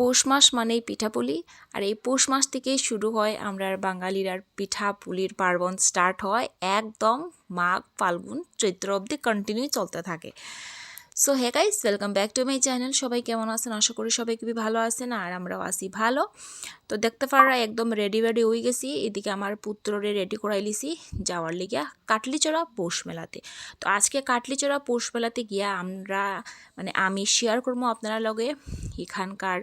পৌষ মাস মানেই পিঠাপুলি। আর এই পৌষ মাস থেকেই শুরু হয় আমরা বাঙালির পিঠাপুলির পার্বণ স্টার্ট হয়। একদম মাঘ, ফাল্গুন, চৈত্র অবধি কন্টিনিউ চলতে থাকে। So hey guys welcome back to my channel সবাই কেমন আছেন? আশা করি সবাই খুবই ভালো আছেন আর আমরাও আসি ভালো। তো, দেখতে পারা একদম রেডি রেডি হয়ে গেছি। এদিকে আমার পুত্ররে রেডি করাই লিছি যাওয়ার লিগিয়া কাটলিচড়া পৌষ মেলাতে। তো, আজকে কাটলিচড়া পৌষ মেলাতে গিয়া আমরা মানে আমি শেয়ার করব আপনারা লগে। এখানকার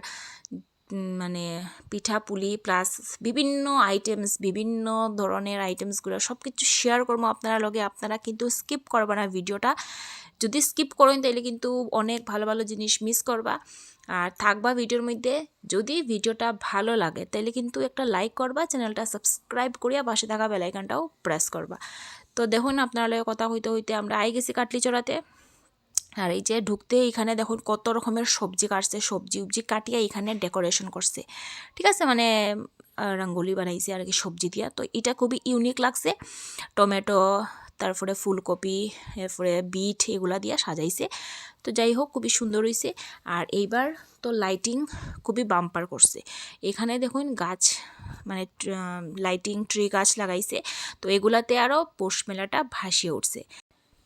মানে পিঠা পুলি প্লাস বিভিন্ন আইটেমস বিভিন্ন ধরনের আইটেমসগুলো সব কিছু শেয়ার করব আপনারা লগে। আপনারা কিন্তু স্কিপ করবা না ভিডিওটা যদি স্কিপ করেন তাহলে কিন্তু অনেক ভালো ভালো জিনিস মিস করবা। আর থাকবা ভিডিওর মধ্যে। যদি ভিডিওটা ভালো লাগে তাহলে কিন্তু একটা লাইক করবা চ্যানেলটা সাবস্ক্রাইব করিয়া পাশে থাকা বেলাইকানটাও প্রেস করবা। তো দেখুন, আপনারা লগে কথা হইতে হইতে আমরা আই গেছি কাটলি চড়াতে আর এই যে ঢুকতে এখানে দেখুন কত রকমের সবজি কাটছে, সবজি উবজি কাটিয়ে এখানে ডেকোরেশন করছে। ঠিক আছে? মানে রঙ্গোলি বানাইছে আর কি সবজি দিয়া। তো এটা খুবই ইউনিক লাগছে। টমেটো, তারপরে ফুলকপি, এরপরে বিট এগুলা দিয়া সাজাইছে। তো যাই হোক, খুবই সুন্দর হয়েছে আর এইবার তো লাইটিং খুবই বাম্পার করছে। এখানে দেখুন গাছ মানে লাইটিং ট্রি গাছ লাগাইছে। তো এগুলাতে আরও পোষ মেলাটা ভাসিয়ে উঠছে।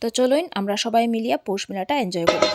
তো চলুন আমরা সবাই মিলিয়ে পৌষ মেলাটা এনজয় করি।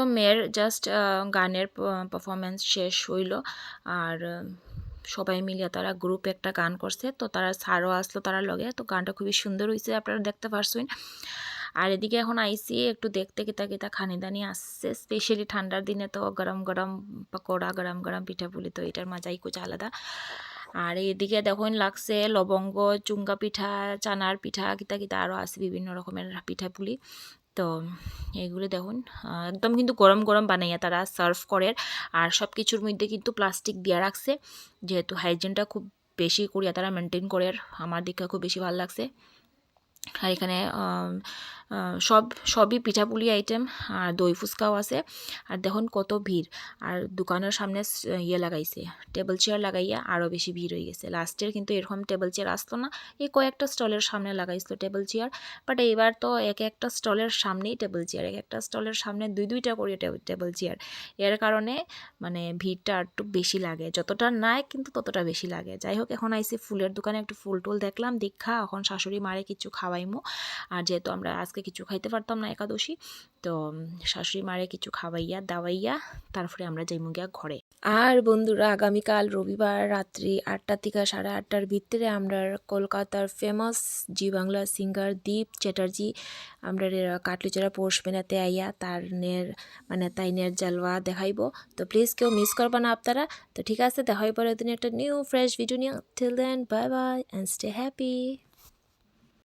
সো মেয়ের জাস্ট গানের পারফরমেন্স শেষ হইল। আর সবাই মিলিয়ে তারা গ্রুপ একটা গান করছে। তো তারা স্যারও আসলো তারা লগে। তো গানটা খুবই সুন্দর হয়েছে আপনারা দেখতে পারছেন আর এদিকে এখন আইসি, একটু দেখতে কিতা কিতা খানি দানি আসছে। স্পেশালি ঠান্ডার দিনে তো গরম গরম পকোড়া, গরম গরম পিঠা পুলি, তো এটার মজাই কুচ আলাদা। আর এদিকে দেখুন লাগছে লবঙ্গ, চুঙ্গা পিঠা, চানার পিঠা, কিতা কিতা আরও আছে বিভিন্ন রকমের পিঠা পুলি। তো এগুলো দেখুন, একদম কিন্তু গরম গরম বানাইয়া তারা সার্ভ করে। আর সব কিছুর মধ্যে কিন্তু প্লাস্টিক দিয়া রাখছে। যেহেতু হাইজিনটা খুব বেশি করিয়া তারা মেনটেন করে আমার দিকে খুব বেশি ভালো লাগছে। আর এখানে সব, সবই পিঠাপুলি আইটেম আর দই ফুচকাও আছে। আর দেখুন কত ভিড়। আর দোকানের সামনে ইয়ে লাগাইছে টেবিল চেয়ার লাগাইয়া আরও বেশি ভিড় হয়ে গেছে। লাস্টের কিন্তু এরকম টেবিল চেয়ার আসতো না। এই কয়েকটা স্টলের সামনে লাগাইছিল টেবিল চেয়ার বাট এইবার তো এক একটা স্টলের সামনেই টেবিল চেয়ার এক একটা স্টলের সামনে দুই দুইটা করে টেবিল চেয়ারের কারণে মানে ভিড়টা একটু বেশি লাগে। যতটা নাই কিন্তু ততটা বেশি লাগে। যাই হোক, এখন আইসি ফুলের দোকানে একটু ফুল টুল দেখলাম। দীক্ষা এখন শাশুড়ি মারে কিছু খাওয়াইমু। আর যেহেতু আমরা আজকে কিছু খাইতে পারতাম না একাদশী। তো শাশুড়ি মারে কিছু খাওয়াইয়া, দাওয়াইয়া, তারপরে আমরা যাইমু গিয়া ঘরে। আর বন্ধুরা, আগামীকাল রবিবার রাত্রি আটটা থেকে সাড়ে আটটার ভিতরে আমরা কলকাতার ফেমাস জি বাংলা সিঙ্গার দীপ চ্যাটার্জি, আমরা কাটলিচেরা পোষ মেনাতে আইয়া তার নের মানে তাই নের জালওয়া দেখাইব। তো প্লিজ কেউ মিস করবা না আপনারা। তো ঠিক আছে দেখাই পরে দিন একটা নিউ ফ্রেশ ভিডিও নিয়ে। Then bye bye and stay happy